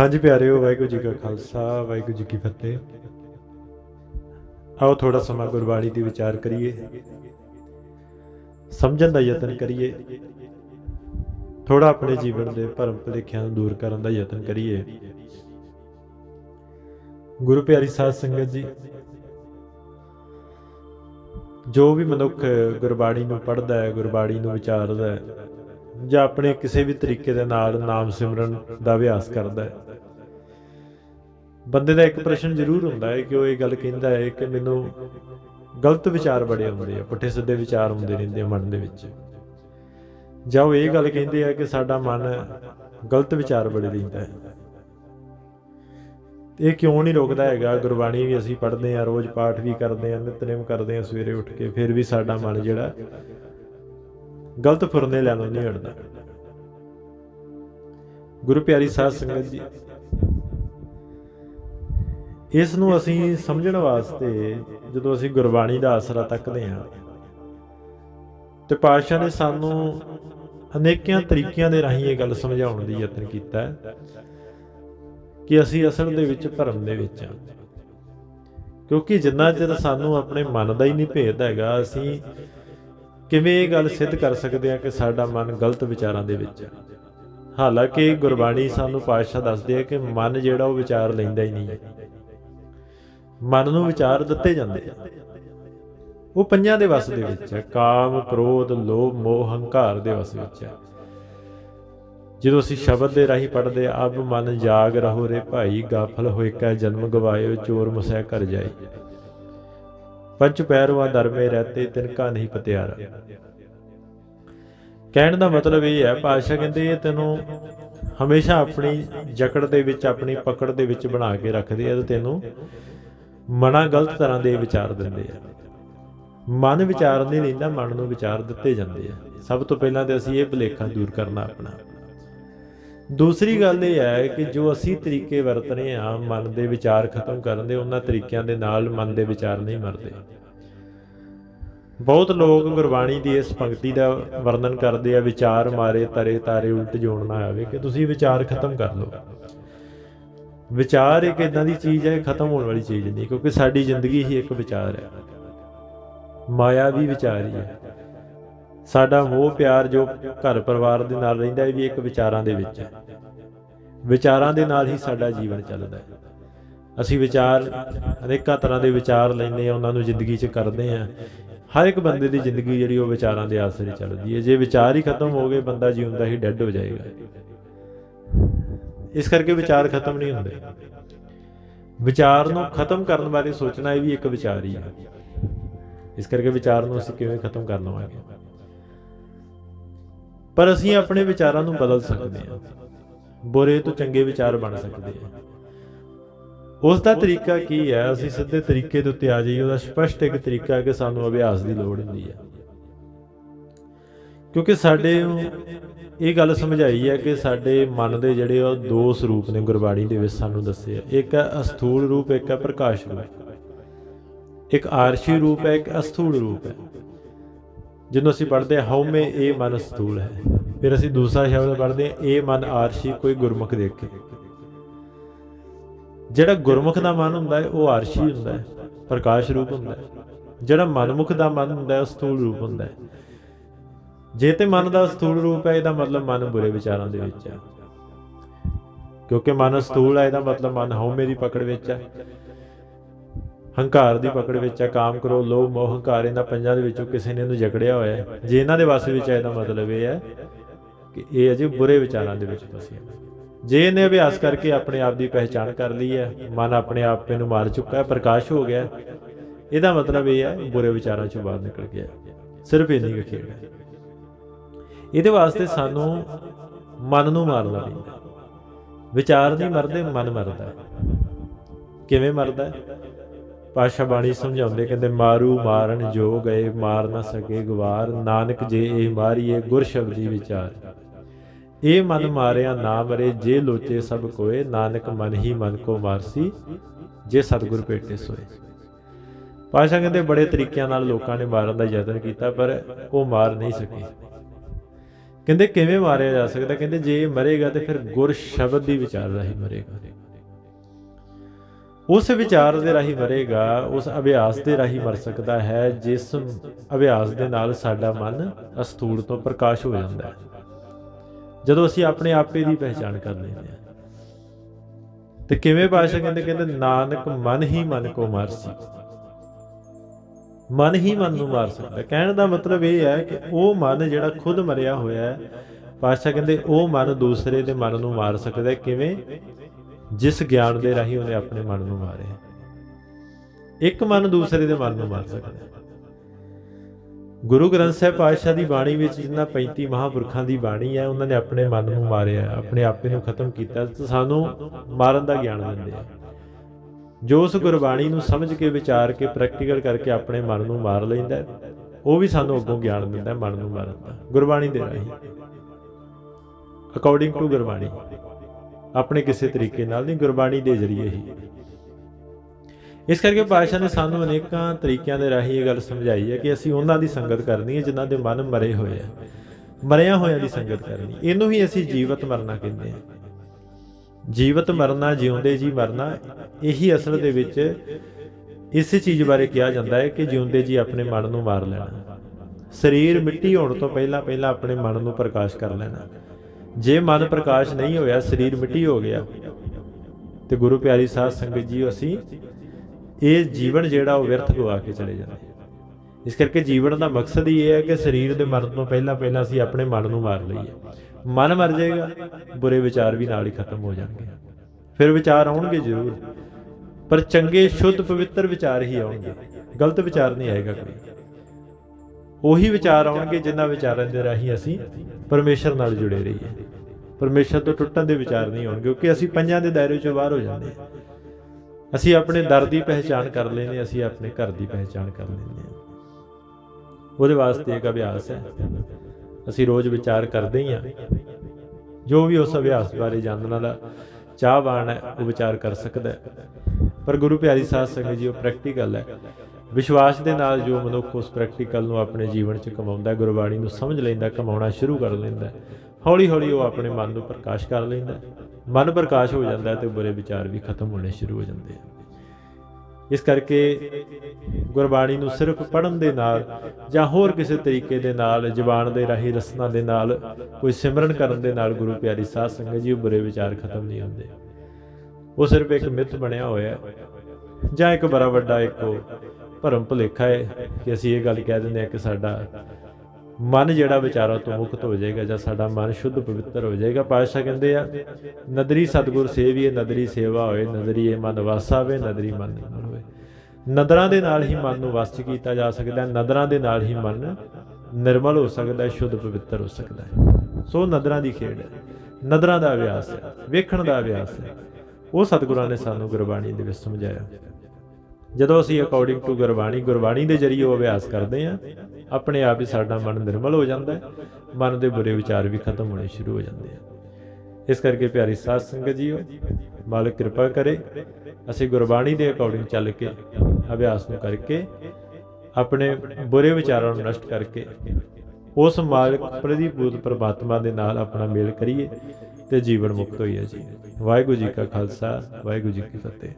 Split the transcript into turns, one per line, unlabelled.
ਹਾਂਜੀ ਪਿਆਰਿਓ, ਵਾਹਿਗੁਰੂ ਜੀ ਕਾ ਖਾਲਸਾ, ਵਾਹਿਗੁਰੂ ਜੀ ਕੀ ਫਤਿਹ। ਆਓ ਥੋੜਾ ਸਮਾਂ ਗੁਰਬਾਣੀ ਦੀ ਵਿਚਾਰ ਕਰੀਏ। ਸਮਝਣ ਦਾ ਯਤਨ ਕਰੀਏ। ਥੋੜਾ ਆਪਣੇ ਜੀਵਨ ਦੇ ਭਰਮ ਭੁਲੇਖਿਆਂ ਨੂੰ ਦੂਰ ਕਰਨ ਦਾ ਯਤਨ ਕਰੀਏ। ਗੁਰੂ ਪਿਆਰੀ ਸਾਧ ਸੰਗਤ ਜੀ, ਜੋ ਵੀ ਮਨੁੱਖ ਗੁਰਬਾਣੀ ਨੂੰ ਪੜ੍ਹਦਾ ਹੈ, ਗੁਰਬਾਣੀ ਨੂੰ ਵਿਚਾਰਦਾ ਹੈ ਜਾਂ ਆਪਣੇ ਕਿਸੇ ਵੀ ਤਰੀਕੇ ਦੇ ਨਾਲ ਨਾਮ ਸਿਮਰਨ ਦਾ ਅਭਿਆਸ ਕਰਦਾ ਹੈ। ਬੰਦੇ ਦਾ ਇੱਕ ਪ੍ਰਸ਼ਨ ਜ਼ਰੂਰ ਹੁੰਦਾ ਹੈ ਕਿ ਉਹ ਇਹ ਗੱਲ ਕਹਿੰਦਾ ਹੈ ਕਿ ਮੈਨੂੰ ਗਲਤ ਵਿਚਾਰ ਬੜੇ ਆਉਂਦੇ ਆ, ਪੁੱਠੇ ਸਿੱਧੇ ਵਿਚਾਰ ਹੁੰਦੇ ਰਹਿੰਦੇ ਆ ਮਨ ਦੇ ਵਿੱਚ। ਜਾਂ ਉਹ ਇਹ ਗੱਲ ਕਹਿੰਦੇ ਆ ਕਿ ਸਾਡਾ ਮਨ ਗਲਤ ਵਿਚਾਰ ਬੜੇ ਰਹਿੰਦਾ ਹੈ। ਇਹ ਕਿਉਂ ਨਹੀਂ ਰੁਕਦਾ ਹੈਗਾ? ਗੁਰਬਾਣੀ ਵੀ ਅਸੀਂ ਪੜ੍ਹਦੇ ਆ ਰੋਜ਼ ਪਾਠ ਵੀ ਕਰਦੇ ਆ ਨਿਤਨੇਮ ਕਰਦੇ ਆ ਸਵੇਰੇ ਉੱਠ ਕੇ ਫਿਰ ਵੀ ਸਾਡਾ ਮਨ ਜਿਹੜਾ ਗਲਤ ਫੁਰਨੇ ਲੈਣੋਂ ਨਹੀਂ ਹਟਦਾ ਗੁਰੂ ਪਿਆਰੀ ਸਾਧ ਸੰਗਤ ਜੀ, ਇਸ ਨੂੰ ਅਸੀਂ ਸਮਝਣ ਵਾਸਤੇ ਜਦੋਂ ਅਸੀਂ ਗੁਰਬਾਣੀ ਦਾ ਆਸਰਾ ਤੱਕਦੇ ਹਾਂ, ਤੇ ਪਾਤਸ਼ਾਹ ਨੇ ਸਾਨੂੰ ਅਨੇਕਾਂ ਤਰੀਕਿਆਂ ਦੇ ਰਾਹੀਂ ਇਹ ਗੱਲ ਸਮਝਾਉਣ ਦੀ ਯਤਨ ਕੀਤਾ ਹੈ ਕਿ ਅਸੀਂ ਅਸਲ ਦੇ ਵਿੱਚ ਭਰਮ ਦੇ ਵਿੱਚ ਹਾਂ। ਕਿਉਂਕਿ ਜਿੰਨਾ ਚਿਰ ਸਾਨੂੰ ਆਪਣੇ ਮਨ ਦਾ ਹੀ ਨਹੀਂ ਭੇਦ ਹੈਗਾ, ਅਸੀਂ ਕਿਵੇਂ ਇਹ ਗੱਲ ਸਿੱਧ ਕਰ ਸਕਦੇ ਹਾਂ ਕਿ ਸਾਡਾ ਮਨ ਗਲਤ ਵਿਚਾਰਾਂ ਦੇ ਵਿੱਚ ਹੈ? ਹਾਲਾਂਕਿ ਗੁਰਬਾਣੀ ਸਾਨੂੰ ਪਾਤਸ਼ਾਹ ਦੱਸਦੇ ਹੈ ਕਿ ਮਨ ਜਿਹੜਾ ਉਹ ਵਿਚਾਰ ਲੈਂਦਾ ਹੀ ਨਹੀਂ ਹੈ। ਮਨ ਨੂੰ ਵਿਚਾਰ ਦਿੱਤੇ ਜਾਂਦੇ ਆ। ਉਹ ਪੰਜਾਂ ਦੇ ਵਸ ਦੇ ਵਿੱਚ ਹੈ। ਕਾਮ, ਕ੍ਰੋਧ, ਲੋਭ, ਮੋਹ, ਹੰਕਾਰ ਦੇ ਵਸ ਵਿੱਚ ਹੈ। ਜਦੋਂ ਅਸੀਂ ਸ਼ਬਦ ਦੇ ਰਾਹੀਂ ਪੜ੍ਹਦੇ ਆ ਅਬ ਮਨ ਜਾਗ ਰਹੋ ਰੇ ਭਾਈ, ਗਾਫਲ ਹੋਏ ਕਾ ਜਨਮ ਗਵਾਇਓ, ਚੋਰ ਮਸੈ ਕਰ ਜਾਏ। ਪੰਜ ਪੈਰਵਾ ਦਰਮੇ ਰਹਤੇ ਤਿਨਕਾ ਨਹੀਂ ਪਤਿਆਰਾ। ਕਹਿਣ ਦਾ ਮਤਲਬ ਇਹ ਹੈ ਪਾਸ਼ਾ ਕਹਿੰਦੇ ਇਹ ਤੈਨੂੰ ਹਮੇਸ਼ਾ ਆਪਣੀ ਜਕੜ ਦੇ ਵਿੱਚ, ਆਪਣੀ ਪਕੜ ਦੇ ਵਿੱਚ ਬਣਾ ਕੇ ਰੱਖਦੇ ਆ ਤੇ ਤੈਨੂੰ ਮਨਾ ਗਲਤ ਤਰ੍ਹਾਂ ਦੇ ਵਿਚਾਰ ਦਿੰਦੇ ਆ। ਮਨ ਵਿਚਾਰ ਨਹੀਂ ਲੈਂਦਾ ਮਨ ਨੂੰ ਵਿਚਾਰ ਦਿੱਤੇ ਜਾਂਦੇ ਆ। ਸਭ ਤੋਂ ਪਹਿਲਾਂ ਤੇ ਅਸੀਂ ਇਹ ਭੁਲੇਖਾ ਦੂਰ ਕਰਨਾ ਆਪਣਾ। ਦੂਸਰੀ ਗੱਲ ਇਹ ਹੈ ਕਿ ਜੋ ਅਸੀਂ ਤਰੀਕੇ ਵਰਤਨੇ ਆ, ਮਨ ਦੇ ਵਿਚਾਰ ਖਤਮ ਕਰਨ ਦੇ, ਉਹਨਾਂ ਤਰੀਕਿਆਂ ਦੇ ਨਾਲ ਮਨ ਦੇ ਵਿਚਾਰ ਨਹੀਂ ਮਰਦੇ। ਬਹੁਤ ਲੋਕ ਗੁਰਬਾਣੀ ਦੀ ਇਸ ਪੰਕਤੀ ਦਾ ਵਰਣਨ ਕਰਦੇ ਆ, ਵਿਚਾਰ ਮਾਰੇ, ਤਰੇ ਤਾਰੇ ਉਲਟ ਜੋੜ ਨਾ ਆਵੇ, ਕਿ ਤੁਸੀਂ ਵਿਚਾਰ ਖਤਮ ਕਰ ਲਓ। ਵਿਚਾਰ ਇੱਕ ਇਦਾਂ ਦੀ ਚੀਜ਼ ਹੈ, ਖਤਮ ਹੋਣ ਵਾਲੀ ਚੀਜ਼ ਨਹੀਂ, ਕਿਉਂਕਿ ਸਾਡੀ ਜ਼ਿੰਦਗੀ ਹੀ ਇੱਕ ਵਿਚਾਰ ਹੈ। ਮਾਇਆ ਵੀ ਵਿਚਾਰ ਹੀ ਹੈ। ਸਾਡਾ ਮੋਹ ਪਿਆਰ ਜੋ ਘਰ ਪਰਿਵਾਰ ਦੇ ਨਾਲ ਰਹਿੰਦਾ ਇਹ ਵੀ ਇੱਕ ਵਿਚਾਰਾਂ ਦੇ ਵਿੱਚ ਹੈ। ਵਿਚਾਰਾਂ ਦੇ ਨਾਲ ਹੀ ਸਾਡਾ ਜੀਵਨ ਚੱਲਦਾ ਹੈ। ਅਸੀਂ ਵਿਚਾਰ ਅਨੇਕਾਂ ਤਰ੍ਹਾਂ ਦੇ ਵਿਚਾਰ ਲੈਂਦੇ ਆ ਉਹਨਾਂ ਨੂੰ ਜ਼ਿੰਦਗੀ 'ਚ ਕਰਦੇ ਆ ਹਰ ਇੱਕ ਬੰਦੇ ਦੀ ਜ਼ਿੰਦਗੀ ਜਿਹੜੀ ਉਹ ਵਿਚਾਰਾਂ ਦੇ ਆਸਰੇ ਚੱਲਦੀ ਹੈ। ਜੇ ਵਿਚਾਰ ਹੀ ਖਤਮ ਹੋ ਗਏ, ਬੰਦਾ ਜਿਉਂਦਾ ਹੀ ਡੈੱਡ ਹੋ ਜਾਏਗਾ। ਇਸ ਕਰਕੇ ਵਿਚਾਰ ਖਤਮ ਨਹੀਂ ਹੁੰਦੇ। ਵਿਚਾਰ ਨੂੰ ਖਤਮ ਕਰਨ ਬਾਰੇ ਸੋਚਣਾ ਇਹ ਵੀ ਇੱਕ ਵਿਚਾਰ ਹੀ ਹੈ। ਇਸ ਕਰਕੇ ਵਿਚਾਰ ਨੂੰ ਅਸੀਂ ਕਿਵੇਂ ਖਤਮ ਕਰ ਲਵਾਂਗੇ ਪਰ ਅਸੀਂ ਆਪਣੇ ਵਿਚਾਰਾਂ ਨੂੰ ਬਦਲ ਸਕਦੇ ਹਾਂ। ਬੁਰੇ ਤੋਂ ਚੰਗੇ ਵਿਚਾਰ ਬਣ ਸਕਦੇ ਹਾਂ। ਉਸ ਦਾ ਤਰੀਕਾ ਕੀ ਹੈ? ਅਸੀਂ ਸਿੱਧੇ ਤਰੀਕੇ ਦੇ ਉੱਤੇ ਆ ਜਾਈਏ। ਉਹਦਾ ਸਪਸ਼ਟ ਇੱਕ ਤਰੀਕਾ ਹੈ ਕਿ ਸਾਨੂੰ ਅਭਿਆਸ ਦੀ ਲੋੜ ਹੁੰਦੀ ਹੈ। ਕਿਉਂਕਿ ਸਾਡੇ ਇਹ ਗੱਲ ਸਮਝਾਈ ਹੈ ਕਿ ਸਾਡੇ ਮਨ ਦੇ ਜਿਹੜੇ ਉਹ ਦੋ ਸਰੂਪ ਨੇ ਗੁਰਬਾਣੀ ਦੇ ਵਿੱਚ ਸਾਨੂੰ ਦੱਸੇ ਆ। ਇੱਕ ਹੈ ਅਸਥੂਲ ਰੂਪ, ਇੱਕ ਹੈ ਪ੍ਰਕਾਸ਼ ਰੂਪ। ਇੱਕ ਆਰਸ਼ੀ ਰੂਪ ਹੈ, ਇੱਕ ਅਸਥੂਲ ਰੂਪ ਹੈ। ਜਿਹਨੂੰ ਅਸੀਂ ਪੜ੍ਹਦੇ ਹਾਂ, ਹਉਮੈ ਇਹ ਮਨ ਸਥੂਲ ਹੈ। ਫਿਰ ਅਸੀਂ ਦੂਸਰਾ ਸ਼ਬਦ ਪੜ੍ਹਦੇ ਹਾਂ ਇਹ ਮਨ ਆਰਸ਼ੀ ਕੋਈ ਗੁਰਮੁਖ ਦੇਖੇ। ਜਿਹੜਾ ਗੁਰਮੁਖ ਦਾ ਮਨ ਹੁੰਦਾ ਹੈ, ਉਹ ਆਰਸ਼ੀ ਹੁੰਦਾ ਹੈ, ਪ੍ਰਕਾਸ਼ ਰੂਪ ਹੁੰਦਾ ਹੈ। ਜਿਹੜਾ ਮਨਮੁਖ ਦਾ ਮਨ ਹੁੰਦਾ ਹੈ, ਉਹ ਸਥੂਲ ਰੂਪ ਹੁੰਦਾ ਹੈ। ਜੇ ਤੇ ਮਨ ਦਾ ਸਥੂਲ ਰੂਪ ਹੈ, ਇਹਦਾ ਮਤਲਬ ਮਨ ਬੁਰੇ ਵਿਚਾਰਾਂ ਦੇ ਵਿੱਚ ਹੈ। ਕਿਉਂਕਿ ਮਨ ਸਥੂਲ ਹੈ, ਇਹਦਾ ਮਤਲਬ ਮਨ ਹਉਮੈ ਦੀ ਪਕੜ ਵਿੱਚ ਹੈ। ਹੰਕਾਰ ਦੀ ਪਕੜ ਵਿੱਚ ਹੈ ਕਾਮ ਕਰੋ, ਲੋਭ, ਮੋਹ, ਹੰਕਾਰ, ਇਹਨਾਂ ਪੰਜਾਂ ਦੇ ਵਿੱਚੋਂ ਕਿਸੇ ਨੇ ਇਹਨੂੰ ਜਕੜਿਆ ਹੋਇਆ ਹੈ। ਜੇ ਇਹਨਾਂ ਦੇ ਵਾਸਤੇ ਵਿੱਚ ਇਹਦਾ ਮਤਲਬ ਇਹ ਹੈ ਕਿ ਇਹ ਅਜੇ ਬੁਰੇ ਵਿਚਾਰਾਂ ਦੇ ਵਿੱਚ ਫਸਿਆ ਜੇ ਇਹਨੇ ਅਭਿਆਸ ਕਰਕੇ ਆਪਣੇ ਆਪ ਦੀ ਪਹਿਚਾਣ ਕਰ ਲਈ ਹੈ, ਮਨ ਆਪਣੇ ਆਪ ਨੂੰ ਮਾਰ ਚੁੱਕਾ ਹੈ, ਪ੍ਰਕਾਸ਼ ਹੋ ਗਿਆ ਇਹਦਾ ਮਤਲਬ ਇਹ ਹੈ, ਬੁਰੇ ਵਿਚਾਰਾਂ ਚੋਂ ਬਾਹਰ ਨਿਕਲ ਗਿਆ ਸਿਰਫ ਇੰਨੀ ਕੁ ਖੇਡ ਹੈ। ਇਹਦੇ ਵਾਸਤੇ ਸਾਨੂੰ ਮਨ ਨੂੰ ਮਾਰਨਾ ਪੈਂਦਾ ਵਿਚਾਰ ਨਹੀਂ ਮਰਦੇ, ਮਨ ਮਰਦਾ ਕਿਵੇਂ ਮਰਦਾ ਪਾਸ਼ਾ ਬਾਣੀ ਸਮਝਾਉਂਦੇ ਕਹਿੰਦੇ, ਮਾਰੂ ਮਾਰਨ ਜੋ ਗਏ ਮਾਰ ਨਾ ਸਕੇ ਗਵਾਰ। ਨਾਨਕ ਜੇ ਇਹ ਮਾਰੀਏ ਗੁਰ ਸ਼ਬਦੀ ਵਿਚਾਰ। ਇਹ ਮਨ ਮਾਰਿਆ, ਨਾ ਮਰੇ, ਜੇ ਲੋਚੇ ਸਭ ਕੋਏ, ਨਾਨਕ ਮਨ ਹੀ ਮਨ ਕੋ ਮਾਰਸੀ, ਜੇ ਸਤਿਗੁਰ ਭੇਟੇ ਸੋਏ। ਪਾਸ਼ਾ ਕਹਿੰਦੇ, ਬੜੇ ਤਰੀਕਿਆਂ ਨਾਲ ਲੋਕਾਂ ਨੇ ਮਾਰਨ ਦਾ ਯਤਨ ਕੀਤਾ, ਪਰ ਉਹ ਮਾਰ ਨਹੀਂ ਸਕੇ। ਕਹਿੰਦੇ, ਕਿਵੇਂ ਮਾਰਿਆ ਜਾ ਸਕਦਾ? ਕਹਿੰਦੇ, ਜੇ ਇਹ ਮਰੇਗਾ ਤੇ ਫਿਰ ਗੁਰ ਸ਼ਬਦ ਦੀ ਵਿਚਾਰ ਰਾਹੀਂ ਮਰੇਗਾ। ਉਸ ਵਿਚਾਰ ਦੇ ਰਾਹੀਂ ਮਰੇਗਾ ਉਸ ਅਭਿਆਸ ਦੇ ਰਾਹੀਂ ਮਰ ਸਕਦਾ ਹੈ, ਜਿਸ ਅਭਿਆਸ ਦੇ ਨਾਲ ਸਾਡਾ ਮਨ ਅਸਥੂਲ ਤੋਂ ਪ੍ਰਕਾਸ਼ ਹੋ ਜਾਂਦਾ ਹੈ। ਜਦੋਂ ਅਸੀਂ ਆਪਣੇ ਆਪੇ ਦੀ ਪਹਿਚਾਣ ਕਰ ਲੈਂਦੇ ਹਾਂ। ਤੇ ਕਿਵੇਂ ਪਾਸ਼ਾ ਕਹਿੰਦੇ ਕਹਿੰਦੇ, ਨਾਨਕ ਮਨ ਹੀ ਮਨ ਕੋ ਮਾਰਸੀ ਮਨ ਹੀ ਮਨ ਨੂੰ ਮਾਰ ਸਕਦਾ ਕਹਿਣ ਦਾ ਮਤਲਬ ਇਹ ਹੈ ਕਿ ਉਹ ਮਨ ਜਿਹੜਾ ਖੁਦ ਮਰਿਆ ਹੋਇਆ ਹੈ ਪਾਸ਼ਾ ਕਹਿੰਦੇ, ਉਹ ਮਨ ਦੂਸਰੇ ਦੇ ਮਨ ਨੂੰ ਮਾਰ ਸਕਦਾ ਕਿਵੇਂ? ਜਿਸ ਗਿਆਨ ਦੇ ਰਾਹੀਂ ਉਹਨੇ ਆਪਣੇ ਮਨ ਨੂੰ ਮਾਰਿਆ। ਇੱਕ ਮਨ ਦੂਸਰੇ ਦੇ ਮਨ ਨੂੰ ਮਾਰ ਸਕਦਾ ਗੁਰੂ ਗ੍ਰੰਥ ਸਾਹਿਬ ਪਾਤਸ਼ਾਹ ਦੀ ਬਾਣੀ ਵਿੱਚ ਜਿੰਨਾ 35 ਮਹਾਪੁਰਖਾਂ ਦੀ ਬਾਣੀ ਹੈ, ਉਹਨਾਂ ਨੇ ਆਪਣੇ ਮਨ ਨੂੰ ਮਾਰਿਆ, ਆਪਣੇ ਆਪੇ ਨੂੰ ਖਤਮ ਕੀਤਾ ਤੇ ਸਾਨੂੰ ਮਾਰਨ ਦਾ ਗਿਆਨ ਦਿੰਦੇ ਆ। ਜੋ ਉਸ ਗੁਰਬਾਣੀ ਨੂੰ ਸਮਝ ਕੇ, ਵਿਚਾਰ ਕੇ, ਪ੍ਰੈਕਟੀਕਲ ਕਰਕੇ ਆਪਣੇ ਮਨ ਨੂੰ ਮਾਰ ਲੈਂਦਾ ਉਹ ਵੀ ਸਾਨੂੰ ਅੱਗੋਂ ਗਿਆਨ ਦਿੰਦਾ ਮਨ ਨੂੰ ਮਾਰਨ ਦਾ। ਗੁਰਬਾਣੀ ਦੇ ਰਾਹੀਂ। According to Gurbani. ਆਪਣੇ ਕਿਸੇ ਤਰੀਕੇ ਨਾਲ ਨਹੀਂ ਗੁਰਬਾਣੀ ਦੇ ਜ਼ਰੀਏ ਹੀ। ਇਸ ਕਰਕੇ ਪਾਤਸ਼ਾਹ ਨੇ ਸਾਨੂੰ ਅਨੇਕਾਂ ਤਰੀਕਿਆਂ ਦੇ ਰਾਹੀਂ ਇਹ ਗੱਲ ਸਮਝਾਈ ਹੈ ਕਿ ਅਸੀਂ ਉਹਨਾਂ ਦੀ ਸੰਗਤ ਕਰਨੀ ਹੈ ਜਿਨ੍ਹਾਂ ਦੇ ਮਨ ਮਰੇ ਹੋਏ ਆ। ਮਰਿਆ ਹੋਇਆਂ ਦੀ ਸੰਗਤ ਕਰਨੀ ਇਹਨੂੰ ਹੀ ਅਸੀਂ ਜੀਵਤ ਮਰਨਾ ਕਹਿੰਦੇ ਹਾਂ। ਜੀਵਤ ਮਰਨਾ, ਜਿਉਂਦੇ ਜੀ ਮਰਨਾ, ਇਹੀ ਅਸਲ ਦੇ ਵਿੱਚ ਇਸ ਚੀਜ਼ ਬਾਰੇ ਕਿਹਾ ਜਾਂਦਾ ਹੈ ਕਿ ਜਿਉਂਦੇ ਜੀ ਆਪਣੇ ਮਨ ਨੂੰ ਮਾਰ ਲੈਣਾ। ਸਰੀਰ ਮਿੱਟੀ ਹੋਣ ਤੋਂ ਪਹਿਲਾਂ ਪਹਿਲਾਂ ਆਪਣੇ ਮਨ ਨੂੰ ਪ੍ਰਕਾਸ਼ ਕਰ ਲੈਣਾ। ਜੇ ਮਨ ਪ੍ਰਕਾਸ਼ ਨਹੀਂ ਹੋਇਆ, ਸਰੀਰ ਮਿੱਟੀ ਹੋ ਗਿਆ। ਤੇ ਗੁਰੂ ਪਿਆਰੀ ਸਾਧ ਸੰਗਤ ਜੀ ਅਸੀਂ ਇਹ ਜੀਵਨ ਜਿਹੜਾ ਉਹ ਵਿਅਰਥ ਗਵਾ ਕੇ ਚਲੇ ਜਾਂਦੇ ਹਾਂ। ਇਸ ਕਰਕੇ ਜੀਵਨ ਦਾ ਮਕਸਦ ਹੀ ਇਹ ਹੈ ਕਿ ਸਰੀਰ ਦੇ ਮਰਨ ਤੋਂ ਪਹਿਲਾਂ ਪਹਿਲਾਂ ਅਸੀਂ ਆਪਣੇ ਮਨ ਨੂੰ ਮਾਰ ਲਈਏ। ਮਨ ਮਰ ਜਾਏਗਾ, ਬੁਰੇ ਵਿਚਾਰ ਵੀ ਨਾਲ ਹੀ ਖਤਮ ਹੋ ਜਾਣਗੇ। ਫਿਰ ਵਿਚਾਰ ਆਉਣਗੇ ਜ਼ਰੂਰ, ਪਰ ਚੰਗੇ, ਸ਼ੁੱਧ, ਪਵਿੱਤਰ ਵਿਚਾਰ ਹੀ ਆਉਣਗੇ। ਗਲਤ ਵਿਚਾਰ ਨਹੀਂ ਆਏਗਾ ਕੋਈ। ਉਹੀ ਵਿਚਾਰ ਆਉਣਗੇ ਜਿਨ੍ਹਾਂ ਵਿਚਾਰਾਂ ਦੇ ਰਾਹੀਂ ਅਸੀਂ ਪਰਮੇਸ਼ਰ ਨਾਲ ਜੁੜੇ ਰਹੀਏ। ਪਰਮੇਸ਼ਰ ਤੋਂ ਟੁੱਟਣ ਦੇ ਵਿਚਾਰ ਨਹੀਂ ਹੋਣਗੇ ਕਿਉਂਕਿ ਅਸੀਂ ਪੰਜਾਂ ਦੇ ਦਾਇਰੇ ਚੋਂ ਬਾਹਰ ਹੋ ਜਾਂਦੇ ਹਾਂ। ਅਸੀਂ ਆਪਣੇ ਦਰ ਦੀ ਪਹਿਚਾਣ ਕਰ ਲੈਨੇ ਅਸੀਂ ਆਪਣੇ ਘਰ ਦੀ ਪਹਿਚਾਣ ਕਰ ਲੈਨੇ ਹਾਂ। ਉਹਦੇ ਵਾਸਤੇ ਇੱਕ ਅਭਿਆਸ ਹੈ। ਅਸੀਂ ਰੋਜ਼ ਵਿਚਾਰ ਕਰਦੇ ਹੀ ਹਾਂ। ਜੋ ਵੀ ਉਸ ਅਭਿਆਸ ਬਾਰੇ ਜਾਣਨ ਦਾ ਚਾਹਵਾਨ ਹੈ, ਉਹ ਵਿਚਾਰ ਕਰ ਸਕਦਾ ਹੈ। ਪਰ ਗੁਰੂ ਪਿਆਰੀ ਸਾਧ ਸੰਗਤ ਜੀ, ਉਹ ਪ੍ਰੈਕਟੀਕਲ ਹੈ। ਵਿਸ਼ਵਾਸ ਦੇ ਨਾਲ ਜੋ ਮਨੁੱਖ ਉਸ ਪ੍ਰੈਕਟੀਕਲ ਨੂੰ ਆਪਣੇ ਜੀਵਨ 'ਚ ਕਮਾਉਂਦਾ, ਗੁਰਬਾਣੀ ਨੂੰ ਸਮਝ ਲੈਂਦਾ, ਕਮਾਉਣਾ ਸ਼ੁਰੂ ਕਰ ਲੈਂਦਾ ਹੌਲੀ ਹੌਲੀ ਉਹ ਆਪਣੇ ਮਨ ਨੂੰ ਪ੍ਰਕਾਸ਼ ਕਰ ਲੈਂਦਾ। ਮਨ ਪ੍ਰਕਾਸ਼ ਹੋ ਜਾਂਦਾ ਹੈ ਤੇ ਬੁਰੇ ਵਿਚਾਰ ਵੀ ਖਤਮ ਹੋਣੇ ਸ਼ੁਰੂ ਹੋ ਜਾਂਦੇ ਆ। ਇਸ ਕਰਕੇ ਗੁਰਬਾਣੀ ਨੂੰ ਸਿਰਫ ਪੜ੍ਹਨ ਦੇ ਨਾਲ ਜਾਂ ਹੋਰ ਕਿਸੇ ਤਰੀਕੇ ਦੇ ਨਾਲ, ਜ਼ੁਬਾਨ ਦੇ ਰਾਹੀਂ, ਰਸਨਾ ਦੇ ਨਾਲ, ਕੋਈ ਸਿਮਰਨ ਕਰਨ ਦੇ ਨਾਲ ਗੁਰੂ ਪਿਆਰੀ ਸਾਧ ਸੰਗਤ ਜੀ ਬੁਰੇ ਵਿਚਾਰ ਖਤਮ ਨਹੀਂ ਹੁੰਦੇ। ਉਹ ਸਿਰਫ ਇੱਕ ਮਿੱਥ ਬਣਿਆ ਹੋਇਆ ਜਾਂ ਇੱਕ ਬੜਾ ਵੱਡਾ ਇੱਕ ਭਰਮ ਭੁਲੇਖਾ ਹੈ ਕਿ ਅਸੀਂ ਇਹ ਗੱਲ ਕਹਿ ਦਿੰਦੇ ਹਾਂ ਕਿ ਸਾਡਾ ਮਨ ਜਿਹੜਾ ਵਿਚਾਰਾਂ ਤੋਂ ਮੁਕਤ ਹੋ ਜਾਏਗਾ ਜਾਂ ਸਾਡਾ ਮਨ ਸ਼ੁੱਧ ਪਵਿੱਤਰ ਹੋ ਜਾਏਗਾ, ਪਾਤਸ਼ਾਹ ਕਹਿੰਦੇ ਆ, ਨਦਰੀ ਸਤਗੁਰ ਸੇਵੀਏ ਨਦਰੀ ਸੇਵਾ ਹੋਏ, ਨਦਰੀ ਇਹ ਮਨ ਵਸ ਆਵੇ ਨਦਰੀ ਮਨ ਨਿਰਮਲ ਹੋਵੇ। ਨਦਰਾਂ ਦੇ ਨਾਲ ਹੀ ਮਨ ਨੂੰ ਵਸ ਕੀਤਾ ਜਾ ਸਕਦਾ ਹੈ, ਨਦਰਾਂ ਦੇ ਨਾਲ ਹੀ ਮਨ ਨਿਰਮਲ ਹੋ ਸਕਦਾ ਹੈ, ਸ਼ੁੱਧ ਪਵਿੱਤਰ ਹੋ ਸਕਦਾ ਹੈ। ਸੋ ਨਦਰਾਂ ਦੀ ਖੇਡ ਹੈ, ਨਦਰਾਂ ਦਾ ਅਭਿਆਸ ਹੈ, ਵੇਖਣ ਦਾ ਅਭਿਆਸ ਹੈ। ਉਹ ਸਤਿਗੁਰਾਂ ਨੇ ਸਾਨੂੰ ਗੁਰਬਾਣੀ ਦੇ ਵਿੱਚ ਸਮਝਾਇਆ। ਜਦੋਂ ਅਸੀਂ ਅਕੋਰਡਿੰਗ ਟੂ ਗੁਰਬਾਣੀ ਗੁਰਬਾਣੀ ਦੇ ਜਰੀਏ ਉਹ ਅਭਿਆਸ ਕਰਦੇ ਹਾਂ, ਆਪਣੇ ਆਪ ਹੀ ਸਾਡਾ ਮਨ ਨਿਰਮਲ ਹੋ ਜਾਂਦਾ ਹੈ, ਮਨ ਦੇ ਬੁਰੇ ਵਿਚਾਰ ਵੀ ਖਤਮ ਹੋਣੇ ਸ਼ੁਰੂ ਹੋ ਜਾਂਦੇ ਆ। ਇਸ ਕਰਕੇ ਪਿਆਰੀ ਸਾਧ ਸੰਗਤ ਜੀਓ, ਮਾਲਕ ਕਿਰਪਾ ਕਰੇ, ਅਸੀਂ ਗੁਰਬਾਣੀ ਦੇ ਅਕੋਰਡਿੰਗ ਚੱਲ ਕੇ, ਅਭਿਆਸ ਨੂੰ ਕਰਕੇ, ਆਪਣੇ ਬੁਰੇ ਵਿਚਾਰਾਂ ਨੂੰ ਨਸ਼ਟ ਕਰਕੇ, ਉਸ ਮਾਲਕ ਪ੍ਰਦੀਪੂਤ ਪ੍ਰਮਾਤਮਾ ਦੇ ਨਾਲ ਆਪਣਾ ਮੇਲ ਕਰੀਏ ਤੇ ਜੀਵਨ ਮੁਕਤ ਹੋਈਏ ਜੀ। ਵਾਹਿਗੁਰੂ ਜੀ ਕਾ ਖਾਲਸਾ, ਵਾਹਿਗੁਰੂ ਜੀ ਕੀ ਫਤਿਹ।